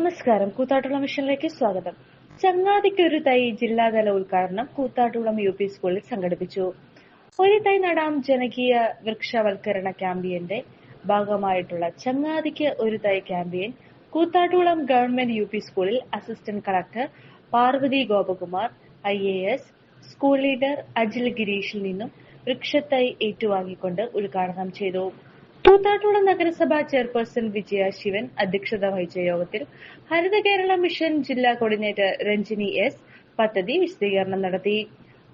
നമസ്കാരം. കൂത്താട്ടുള്ള മിഷനിലേക്ക് സ്വാഗതം. ചങ്ങാതിക്കൊരു തൈ ജില്ലാതല ഉദ്ഘാടനം കൂത്താട്ടുളം യു പി സ്കൂളിൽ സംഘടിപ്പിച്ചു. ഒരു തൈ നടാം ജനകീയ വൃക്ഷവൽക്കരണ ക്യാമ്പയിന്റെ ഭാഗമായിട്ടുള്ള ചങ്ങാതിക്ക് ഒരു തൈ campaign Koothattukulam government U P സ്കൂളിൽ assistant collector Parvathy Gopakumar I A S school leader Ajil ഗിരീഷിൽ നിന്നും വൃക്ഷത്തൈ ഏറ്റുവാങ്ങിക്കൊണ്ട് ഉദ്ഘാടനം ചെയ്തു. കൂത്താട്ടുളം നഗരസഭാ ചെയർപേഴ്സൺ വിജയ ശിവൻ അധ്യക്ഷത വഹിച്ച യോഗത്തിൽ ഹരിത കേരള മിഷൻ ജില്ലാ കോർഡിനേറ്റർ രഞ്ജിനി എസ് പദ്ധതി വിശദീകരണം നടത്തി.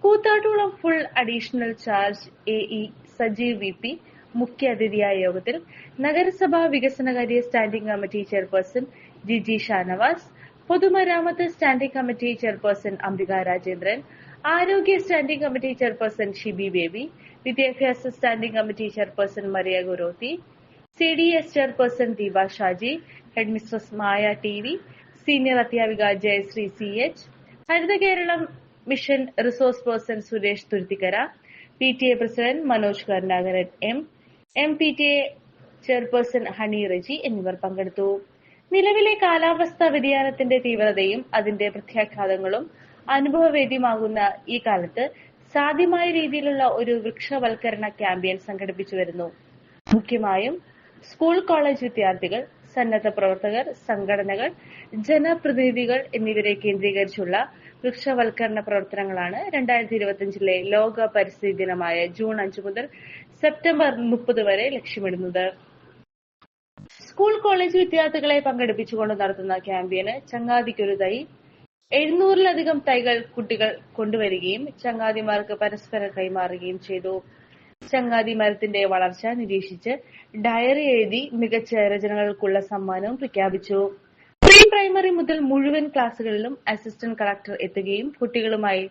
Koothattukulam full additional charge A E Sajeev V P മുഖ്യാതിഥിയായ യോഗത്തിൽ നഗരസഭാ വികസനകാര്യ standing committee chairperson Giji Shanavas പൊതുമരാമത്ത് standing committee chairperson Ambika Rajendran ആരോഗ്യ standing committee chairperson Shibi Baby വിദ്യാഭ്യാസ standing committee chairperson Maria Gurothi C D S chairperson Deepa Shaji head mistress Maya T V senior അധ്യാപിക Jayasree C H Haritha Keralam mission resource person Suresh Thuruthikkara P T A president Manoj Karunakaran M M P T A chairperson Honey Reji എന്നിവർ പങ്കെടുത്തു. നിലവിലെ കാലാവസ്ഥാ വ്യതിയാനത്തിന്റെ തീവ്രതയും അതിന്റെ പ്രത്യാഘാതങ്ങളും അനുഭവവേദ്യമാകുന്ന ഈ കാലത്ത് സാധ്യമായ രീതിയിലുള്ള ഒരു വൃക്ഷവൽക്കരണ ക്യാമ്പയിൻ സംഘടിപ്പിച്ചു വരുന്നു. മുഖ്യമായും സ്കൂൾ കോളേജ് വിദ്യാർത്ഥികൾ സന്നദ്ധ പ്രവർത്തകർ സംഘടനകൾ ജനപ്രതിനിധികൾ എന്നിവരെ കേന്ദ്രീകരിച്ചുള്ള വൃക്ഷവൽക്കരണ പ്രവർത്തനങ്ങളാണ് രണ്ടായിരത്തി ഇരുപത്തിയഞ്ചിലെ ലോക പരിസ്ഥിതി ദിനമായ ജൂൺ അഞ്ച് മുതൽ സെപ്റ്റംബർ മുപ്പത് വരെ ലക്ഷ്യമിടുന്നത്. സ്കൂൾ കോളേജ് വിദ്യാർത്ഥികളെ പങ്കെടുപ്പിച്ചുകൊണ്ട് നടത്തുന്ന ക്യാമ്പയിന് ചങ്ങാതിക്കൊരു തൈ എഴുന്നൂറിലധികം തൈകൾ കുട്ടികൾ കൊണ്ടുവരികയും ചങ്ങാതിമാർക്ക് പരസ്പരം കൈമാറുകയും ചെയ്തു. ചങ്ങാതി മരത്തിന്റെ വളർച്ച നിരീക്ഷിച്ച് ഡയറി എഴുതി മികച്ച രചനകൾക്കുള്ള സമ്മാനവും പ്രഖ്യാപിച്ചു. പ്രീ പ്രൈമറി മുതൽ മുഴുവൻ ക്ലാസുകളിലും അസിസ്റ്റന്റ് കളക്ടർ എത്തുകയും കുട്ടികളുമായി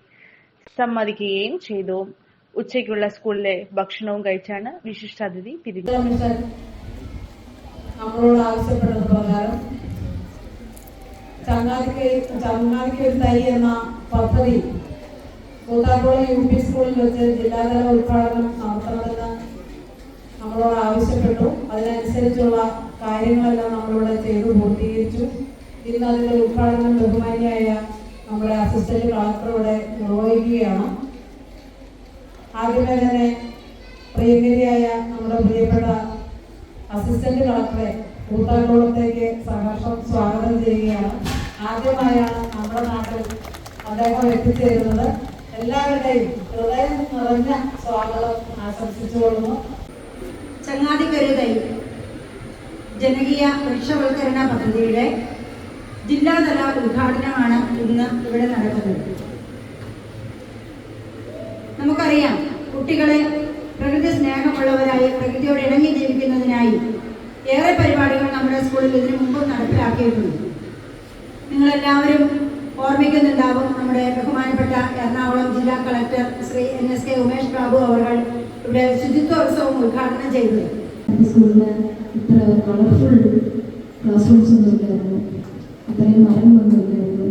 സംവദിക്കുകയും ചെയ്തു. ഉച്ചയ്ക്കുള്ള സ്കൂളിലെ ഭക്ഷണവും കഴിച്ചാണ് വിശിഷ്ടാതിഥി പിരിഞ്ഞത് ചങ്ങാതിക്ക് ചങ്ങാലിക്ക് ഒരു തൈ എന്ന പദ്ധതി കൂത്താട്ടുകുളം യു പി സ്കൂളിൽ വെച്ച് ജില്ലാതല ഉദ്ഘാടനം നടത്തണമെന്ന് നമ്മളോട് ആവശ്യപ്പെട്ടു. അതിനനുസരിച്ചുള്ള കാര്യങ്ങളെല്ലാം നമ്മളിവിടെ ചെയ്തു പൂർത്തീകരിച്ചു. ഇന്ന് അതിന്റെ ഉദ്ഘാടനം ബഹുമാനിയായ നമ്മുടെ അസിസ്റ്റന്റ് കളക്ടർ ഇവിടെ നിർവഹിക്കുകയാണ്. ആദ്യമേ തന്നെ പ്രിയങ്കരിയായ നമ്മുടെ പ്രിയപ്പെട്ട അസിസ്റ്റന്റ് കളക്ടറെ കൂത്താട്ടുകുളത്തേക്ക് സഹർഷം സ്വാഗതം ചെയ്യുകയാണ്. ആദ്യമായാണ് നമ്മുടെ നാട്ടിൽ അദ്ദേഹം എത്തിച്ചേരുന്നത്. എല്ലാവരുടെയും ഹൃദയം നിറഞ്ഞ സ്വാഗതം ആശംസിച്ചുകൊള്ളുന്നു. ചങ്ങാതിക്കരുതൈ ജനകീയ വൃക്ഷവൽക്കരണ പദ്ധതിയുടെ ജില്ലാതല ഉദ്ഘാടനമാണ് ഇന്ന് ഇവിടെ നടക്കുന്നത്. നമുക്കറിയാം കുട്ടികളെ പ്രകൃതി സ്നേഹമുള്ളവരായി പ്രകൃതിയോട് ഇണങ്ങി ജീവിക്കുന്നതിനായി ഏറെ പരിപാടികൾ നമ്മുടെ സ്കൂളിൽ ഇതിനു മുമ്പ് നടപ്പിലാക്കിയിട്ടുണ്ട്. നിങ്ങളെല്ലാവരും ഓർമ്മിക്കുന്നുണ്ടാവും നമ്മുടെ ബഹുമാനപ്പെട്ട എറണാകുളം ജില്ലാ collector Shri N S K Umesh Babu അവർ ഇവിടെ ശുചിത്വോത്സവം ഉദ്ഘാടനം ചെയ്തത് സ്കൂളിൽ ഇത്ര കളർഫുൾ ക്ലാസ് റൂംസ് ഒന്നും ഇല്ലായിരുന്നു. ഇത്രയും മരങ്ങളൊന്നും ഇല്ലായിരുന്നു.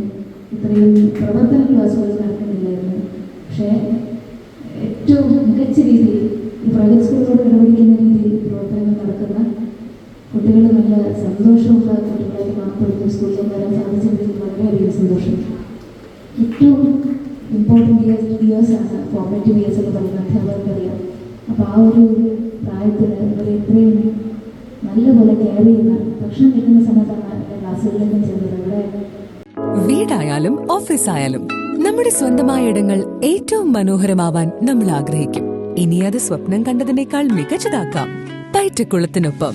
ഇത്രയും പ്രവർത്തന ക്ലാസ്സുകൾ നടക്കുന്നില്ലായിരുന്നു. പക്ഷേ ഏറ്റവും മികച്ച രീതിയിൽ ഈ പ്രൈവറ്റ് സ്കൂളിനോട് നിർവഹിക്കുന്ന രീതിയിൽ പ്രവർത്തനങ്ങൾ നടക്കുന്ന കുട്ടികൾ നല്ല സന്തോഷമുള്ള കുട്ടികളായിട്ട് മാറപ്പെടുന്ന സ്കൂളിൽ വരാൻ സാധിച്ചതിൽ വളരെയധികം സന്തോഷം ഏറ്റവും ഇമ്പോർട്ടന്റ് ഇയേഴ്സ് ഇയേഴ്സാണ് ഫോർമേറ്റീവ് ഇയേഴ്സ് എന്ന് പറയുന്ന അധ്യാപകർക്കറിയാം അപ്പോൾ ആ ഒരു പ്രായത്തിൽ അവർ ഇത്രയും നല്ലപോലെ കെയർ ചെയ്യുന്ന ഭക്ഷണം കിട്ടുന്ന സമയത്താണ് എന്റെ ക്ലാസ്സുകളിലേക്ക് ചെന്നത് ഇവിടെ വീടായാലും ഓഫീസായാലും നമ്മുടെ സ്വന്തമായ ഇടങ്ങൾ ഏറ്റവും മനോഹരമാവാൻ നമ്മൾ ആഗ്രഹിക്കും. ഇനി അത് സ്വപ്നം കണ്ടതിനേക്കാൾ മികച്ചതാക്കാം. പയറ്റക്കുളത്തിനൊപ്പം